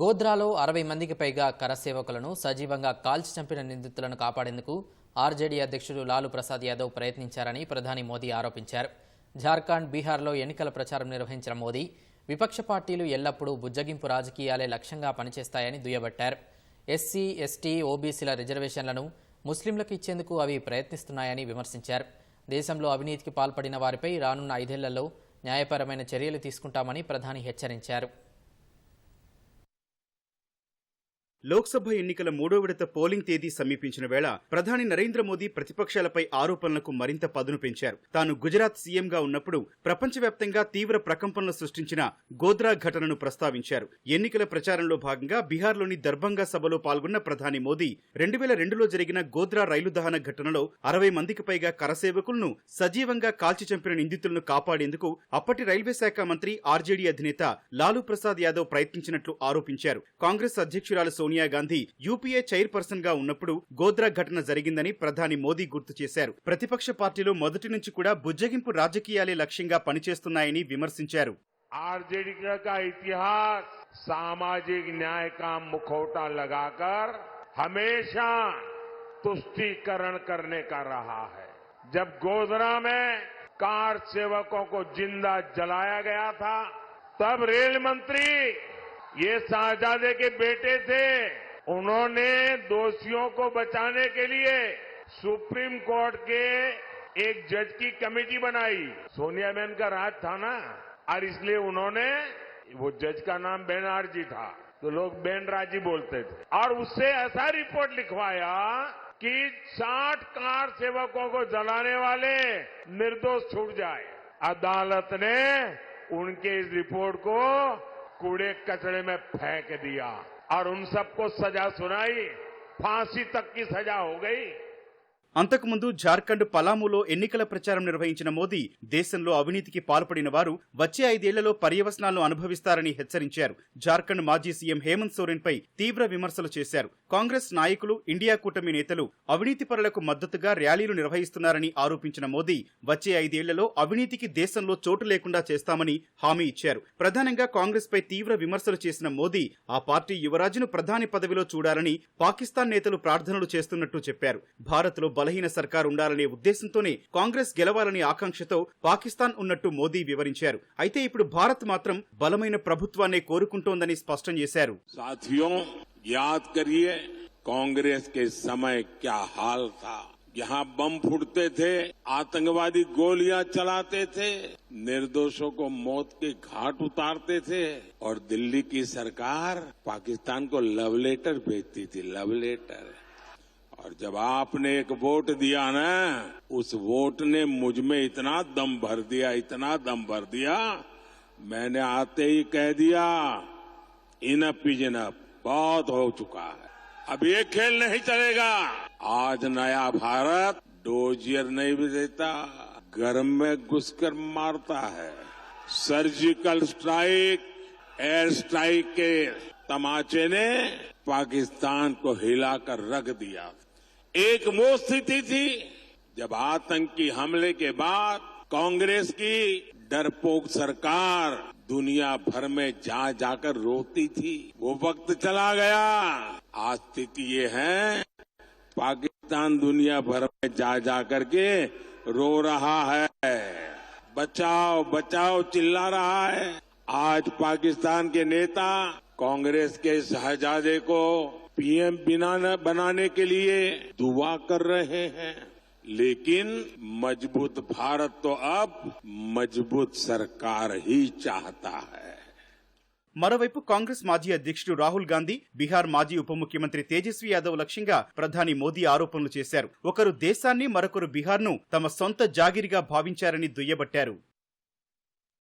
గోధ్రాలో అరవై మందికి పైగా కరసేవకులను సజీవంగా కాల్చి చంపిన నిందితులను కాపాడేందుకు ఆర్జేడీ అధ్యక్షుడు లాలూ ప్రసాద్ యాదవ్ ప్రయత్నించారని ప్రధాని మోదీ ఆరోపించారు. జార్ఖండ్ బీహార్లో ఎన్నికల ప్రచారం నిర్వహించిన మోదీ విపక్ష పార్టీలు ఎల్లప్పుడూ బుజ్జగింపు రాజకీయాలే లక్ష్యంగా పనిచేస్తాయని దుయ్యబట్టారు. ఎస్సీ ఎస్టీ ఓబీసీల రిజర్వేషన్లను ముస్లింలకు ఇచ్చేందుకు అవి ప్రయత్నిస్తున్నాయని విమర్శించారు. దేశంలో అవినీతికి పాల్పడిన వారిపై రానున్న ఐదేళ్ళలో న్యాయపరమైన చర్యలు తీసుకుంటామని ప్రధాని హెచ్చరించారు. లోక్సభ ఎన్నికల మూడో విడత పోలింగ్ తేదీ సమీపించిన వేళ ప్రధాని నరేంద్ర మోదీ ప్రతిపక్షాలపై ఆరోపణలకు మరింత పదును పెంచారు. తాను గుజరాత్ సీఎంగా ఉన్నప్పుడు ప్రపంచవ్యాప్తంగా తీవ్ర ప్రకంపనలు సృష్టించిన గోద్రా ఘటనను ప్రస్తావించారు. ఎన్నికల ప్రచారంలో భాగంగా బీహార్లోని దర్భంగా సభలో పాల్గొన్న ప్రధాని మోదీ రెండు వేల రెండులో జరిగిన గోద్రా రైలు దహన ఘటనలో అరవై మందికి పైగా కరసేవకులను సజీవంగా కాల్చి చంపిన నిందితులను కాపాడేందుకు అప్పటి రైల్వే శాఖ మంత్రి ఆర్జేడీ అధినేత లాలూ ప్రసాద్ యాదవ్ ప్రయత్నించినట్లు ఆరోపించారు. కాంగ్రెస్ అధ్యక్షురాలు సోనియా గాంధీ యూపీఏ చైర్పర్సన్ గా ఉన్నప్పుడు గోద్రా ఘటన జరిగిందని ప్రధాని మోదీ గుర్తు చేశారు ప్రతిపక్ష పార్టీలు మొదటి నుంచి కూడా బుజ్జగింపు రాజకీయాలే లక్ష్యంగా పనిచేస్తున్నాయని విమర్శించారు आरजेडी का इतिहास सामाजिक न्याय का मुखौटा लगाकर हमेशा तुष्टीकरण करने का रहा है जब गोधरा में कार सेवकों को जिंदा जलाया गया था तब रेल मंत्री ये शाहजादे के बेटे थे। उन्होंने दोषियों को बचाने के लिए सुप्रीम कोर्ट के एक जज की कमेटी बनाई। सोनिया बहन का राज था ना, और इसलिए उन्होंने, वो जज का नाम बेनार्जी था तो लोग बेनराजी बोलते थे। और उससे ऐसा रिपोर्ट लिखवाया कि 60 कार सेवकों को जलाने वाले निर्दोष छूट जाए। अदालत ने उनके इस रिपोर्ट को कूड़े कचड़े में फेंक दिया और उन सबको सजा सुनाई, फांसी तक की सजा हो गई। అంతకుముందు జార్ఖండ్ పలాములో ఎన్నికల ప్రచారం నిర్వహించిన మోదీ దేశంలో అవినీతికి పాల్పడిన వారు వచ్చే ఐదేళ్ళలో పర్యవసనాలను అనుభవిస్తారని హెచ్చరించారు. జార్ఖండ్ మాజీ సీఎం హేమంత్ సోరెన్ పై తీవ్ర విమర్శలు చేశారు. కాంగ్రెస్ నాయకులు ఇండియా కూటమి నేతలు అవినీతి పరులకు మద్దతుగా ర్యాలీలు నిర్వహిస్తున్నారని ఆరోపించిన మోదీ వచ్చే ఐదేళ్ళలో అవినీతికి దేశంలో చోటు లేకుండా చేస్తామని హామీ ఇచ్చారు. ప్రధానంగా కాంగ్రెస్ పై తీవ్ర విమర్శలు చేసిన మోదీ ఆ పార్టీ యువరాజును ప్రధాని పదవిలో చూడాలని పాకిస్తాన్ నేతలు ప్రార్థనలు చేస్తున్నట్టు చెప్పారు. భారత్లో బలహీన సర్కార్ ఉండాలనే ఉద్దేశంతోనే కాంగ్రెస్ గెలవాలనే ఆకాంక్షతో పాకిస్తాన్ ఉన్నట్టు మోదీ వివరించారు అయితే ఇప్పుడు భారత్ మాత్రం బలమైన ప్రభుత్వాన్నే కోరుకుంటోందని స్పష్టం చేశారు साथियों याद करिए कांग्रेस के समय क्या हाल था यहाँ बम फूटते थे आतंकवादी गोलियां चलाते थे निर्दोषों को मौत के घाट उतारते थे और दिल्ली की सरकार पाकिस्तान को लव लेटर भेजती थी लव लेटर और जब आपने एक वोट दिया ना, उस वोट ने मुझमें इतना दम भर दिया, इतना दम भर दिया, मैंने आते ही कह दिया, इनप इज़ इनप बहुत हो चुका है। अब ये खेल नहीं चलेगा। आज नया भारत डोजियर नहीं भी देता गर्म में घुसकर मारता है। सर्जिकल स्ट्राइक, एयर स्ट्राइक के तमाचे ने पाकिस्तान को हिलाकर रख दिया। एक वो स्थिति थी, जब आतंकी हमले के बाद कांग्रेस की डरपोक सरकार दुनिया भर में जा जाकर रोती थी। वो वक्त चला गया। आज स्थिति ये है, पाकिस्तान दुनिया भर में जा जा करके रो रहा है। बचाओ बचाओ, चिल्ला रहा है। आज पाकिस्तान के नेता कांग्रेस के शहजादे को पीएम बिना बनाने के लिए दुआ कर रहे हैं लेकिन मजबूत भारत तो अब मजबूत सरकार ही चाहता है మరోవైపు కాంగ్రెస్ మాజీ అధ్యక్షుడు రాహుల్ గాంధీ బీహార్ మాజీ ఉప ముఖ్యమంత్రి తేజస్వి యాదవ్ లక్ష్యంగా ప్రధాని మోదీ ఆరోపణలు చేశారు ఒకరు దేశాన్ని మరొకరు బీహార్ను తమ సొంత జాగిరిగా భావించారని దుయ్యబట్టారు